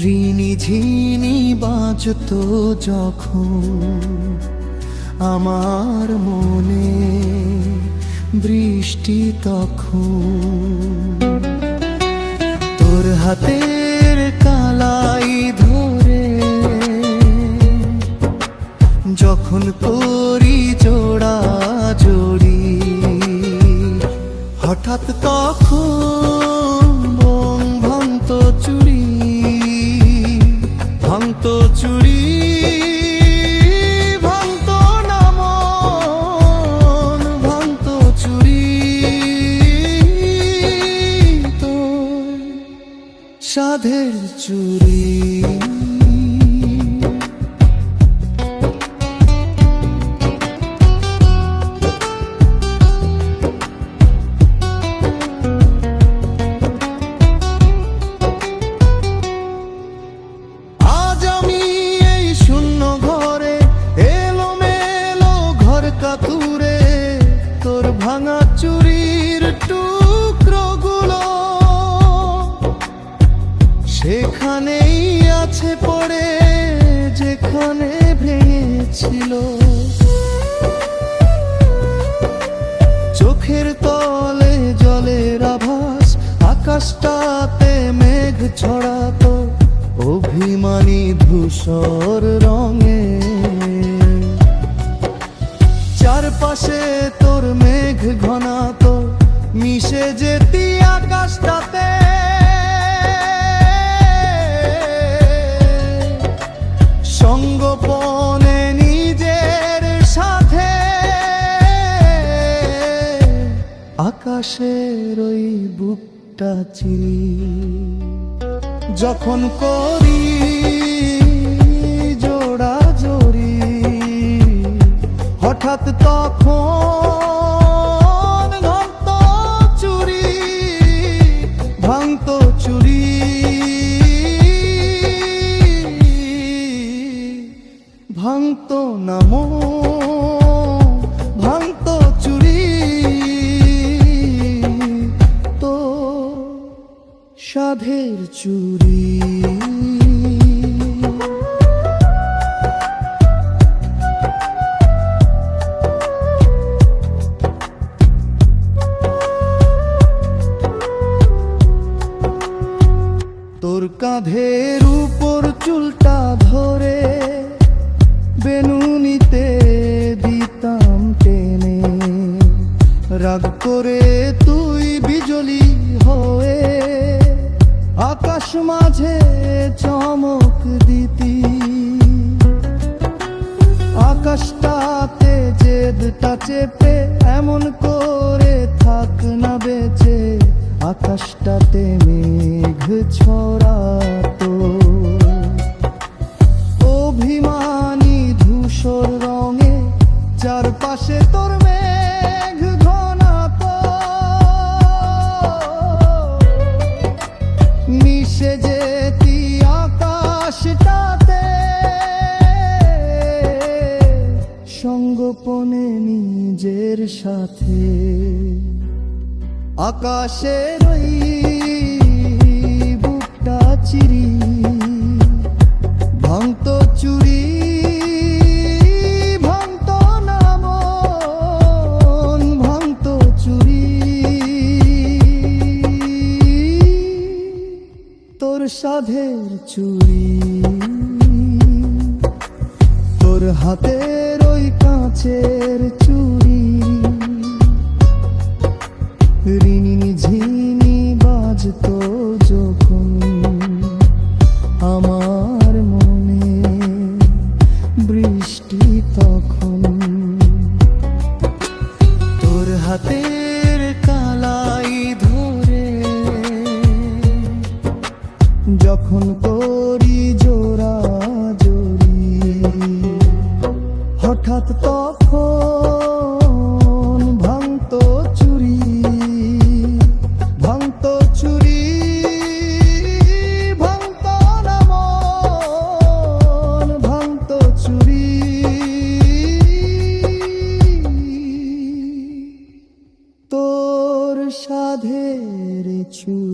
ঋণি ঝিনি বাজত যখন আমার মনে বৃষ্টি তখন। তোর হাতের কালাই ধরে যখন করি জোড়া জড়ি, হঠাৎ তখন ভাঙত চুরি ভাঙত চুরি তো সাধের চুরি। সেখানেই আছে পড়ে যেখানে ভেঙেছিল। চোখের তলে জলের আভাস, আকাশটাতে মেঘ ছড়াতো। অভিমানী ধূসর রঙে আকাশের ওই বুকটা চিরি যখন করি, জোড়া জড়ি, হঠাৎ তখন ভাঙত চুরি ভাঙত চুরি। ভাঙত নামো সাধের চুরি। তোর কাঁধের উপর চুলটা ধরে বেনুনিতে দিতাম টেনে। রাগ করে তুই বিজলি মাঝে চমক দিতি। আকাশটাতে জেদটা চেপে এমন করে থাক না বেঁচে। আকাশটাতে মেঘ ছড়াতো। অভিমানী মিশে যেতি সঙ্গোপনে নিজের সাথে। আকাশের ওই বুকটা চিরি চুরি। তোর হাতের ওই কাঁচের চুরি। ঋণী ঝিনি হঠাৎ তখন ভাঙত চুরি ভাঙত চুরি ভাঙত নামন ভাঙত চুরি। তোর সাধের ছুরি